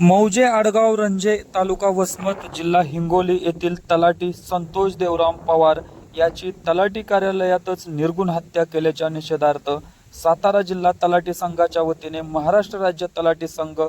मौजे आडगाव रंजे तालुका वसमत जिल्हा हिंगोली येथील तलाठी संतोष देवराम पवार याची तलाठी कार्यालयातच निर्गुण हत्या केल्याच्या निषेधार्थ सातारा जिल्हा तलाठी संघाच्या वतीने महाराष्ट्र राज्य तलाठी संघ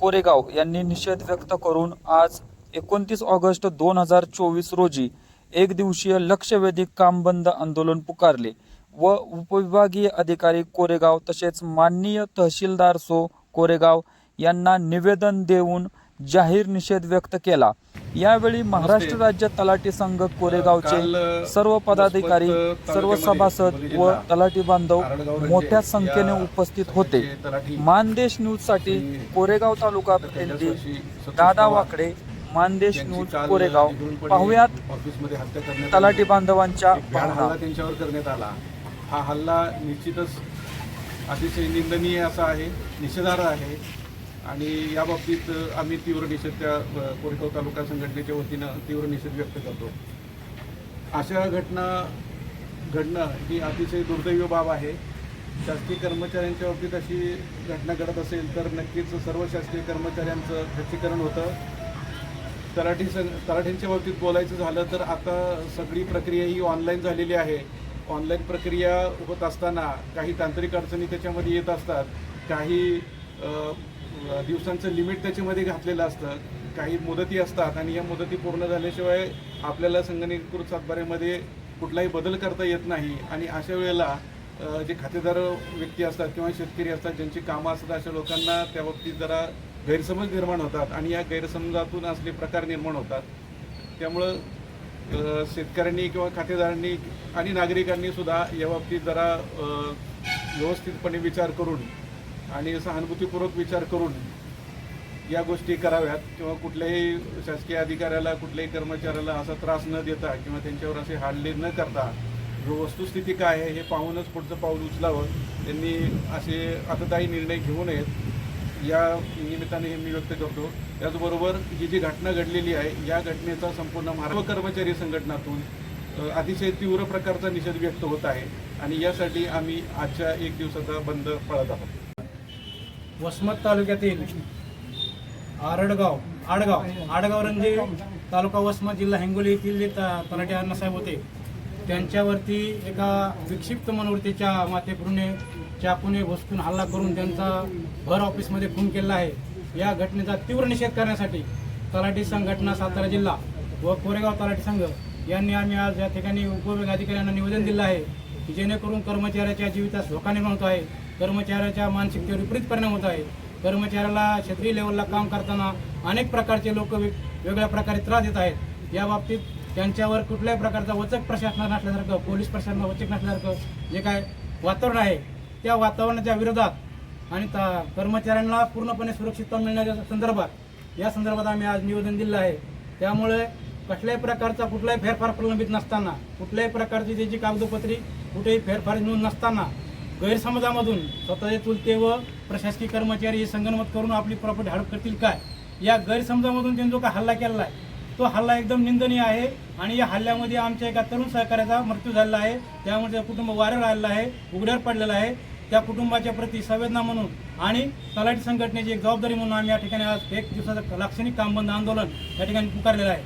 कोरेगाव यांनी निषेध व्यक्त करून आज एकोणतीस ऑगस्ट दोन हजार चोवीस रोजी एक दिवसीय लक्षवेधी काम बंद आंदोलन पुकारले व उपविभागीय अधिकारी कोरेगाव तसेच माननीय तहसीलदार सो कोरेगाव यांना निवेदन देऊन जाहीर निषेध व्यक्त केला. यावेळी महाराष्ट्र राज्य तलाठी संघ कोरेगावचे सर्व पदाधिकारी सर्व सभासद व तलाठी बांधव मोठ्या संख्येने उपस्थित होते. मानदेश न्यूजसाठी कोरेगाव तालुका प्रतिनिधी दादा वाकडे मानदेश न्यूज कोरेगाव. पाहुयात तलाठी बांधवांच्या त्यांच्यावर करण्यात आला. हा हल्ला निश्चितच अतिशय निंदनीय असा आहे निषेधार्ह आहे. आणि या बाबतीत आम्ही तीव्र निषेध त्या कोरेगाव तालुका संघटनेच्या वतीनं तीव्र निषेध व्यक्त करतो. अशा घटना घडणं ही अतिशय दुर्दैवी बाब आहे. शासकीय कर्मचाऱ्यांच्या बाबतीत अशी घटना घडत असेल तर नक्कीच सर्व शासकीय कर्मचाऱ्यांचं खच्चीकरण होतं. तलाठी सं तलाठींच्या बाबतीत बोलायचं झालं तर आता सगळी प्रक्रिया ही ऑनलाईन झालेली आहे. ऑनलाईन प्रक्रिया होत असताना काही तांत्रिक अडचणी त्याच्यामध्ये येत असतात. काही दिवसांचं लिमिट त्याच्यामध्ये घातलेलं असतं. काही मुदती असतात आणि या मुदती पूर्ण झाल्याशिवाय आपल्याला संगणकीकृत सातबाऱ्यामध्ये कुठलाही बदल करता येत नाही. आणि अशा वेळेला जे खातेदार व्यक्ती असतात किंवा शेतकरी असतात ज्यांची कामं असतात अशा लोकांना त्या बाबतीत जरा गैरसमज निर्माण होतात आणि या गैरसमजातून असले प्रकार निर्माण होतात. त्यामुळं शेतकऱ्यांनी किंवा खातेदारांनी आणि नागरिकांनी सुद्धा या बाबतीत जरा व्यवस्थितपणे विचार करून आणि सहानुभूतीपूर्वक विचार करून या गोष्टी कराव्यात किंवा कुठल्याही शासकीय अधिकाऱ्याला कुठल्याही कर्मचाऱ्याला असा त्रास न देता किंवा त्यांच्यावर असे हाडले न करता जो वस्तुस्थिती काय आहे हे पाहूनच पुढचं पाऊल उचलावं. त्यांनी असे आतताही निर्णय घेऊ नयेत. या निमित्ताने हे मी व्यक्त करतो. त्याचबरोबर ही जी घटना घडलेली आहे या घटनेचा संपूर्ण महाराष्ट्र कर्मचारी संघटनातून अतिशय तीव्र प्रकारचा निषेध व्यक्त होत आहे आणि यासाठी आम्ही आजच्या एक दिवसाचा बंद पाळत आहोत. वसमत तालुक्यातील आरडगाव आडगाव आडगाव रंजे तालुका वसमत जिल्हा हिंगोली येथील जे त- तलाठी अण्णासाहेब होते. त्यांच्यावरती एका विक्षिप्त मनोवृत्तीच्या मातेपुरुने चाकूने घुसकून हल्ला करून त्यांचा भर ऑफिसमध्ये खून केला आहे. या घटनेचा तीव्र निषेध करण्यासाठी तलाठी संघटना सातारा जिल्हा व कोरेगाव तलाठी संघ यांनी आम्ही आज या ठिकाणी उपविभाग अधिकाऱ्यांना निवेदन दिलं आहे की जेणेकरून कर्मचाऱ्याच्या जीवितास धोका निर्माण होत आहे. कर्मचाऱ्याच्या मानसिकतेवर विपरीत परिणाम होत आहे. कर्मचाऱ्याला क्षेत्रीय लेवलला काम करताना अनेक प्रकारचे लोक वेगवेगळ्या प्रकारे त्रास देत आहेत. या बाबतीत त्यांच्यावर कुठल्याही प्रकारचा वचक प्रशासना नसल्यासारखं पोलीस प्रशासना वचक नसल्यासारखं जे काय वातावरण आहे त्या वातावरणाच्या विरोधात आणि ता- कर्मचाऱ्यांना पूर्णपणे सुरक्षितता मिळण्याच्या संदर्भात या संदर्भात आम्ही आज निवेदन दिलं आहे. त्यामुळे कुठल्याही प्रकारचा कुठलाही फेरफार प्रलंबित नसताना कुठल्याही प्रकारची त्याची कागदोपत्री कुठेही फेरफार नोंद नसताना गैरसमजामधून स्वतःचे चुलते व प्रशासकीय कर्मचारी हे संगनमत करून आपली प्रॉपर्टी हडप करतील काय? या गैरसमजामधून त्यांनी जो का हल्ला केलेला आहे तो हल्ला एकदम निंदनीय आहे आणि या हल्ल्यामध्ये आमच्या एका तरुण सहकार्याचा मृत्यू झालेला आहे. त्यामुळे त्या कुटुंब वारं राहिलेलं आहे उघड्यावर पडलेलं आहे. त्या कुटुंबाच्या प्रती संवेदना म्हणून आणि तलाठी संघटनेची एक जबाबदारी म्हणून आम्ही या ठिकाणी आज एक दिवसाचं लाक्षणिक कामबंद आंदोलन या ठिकाणी पुकारलेलं आहे.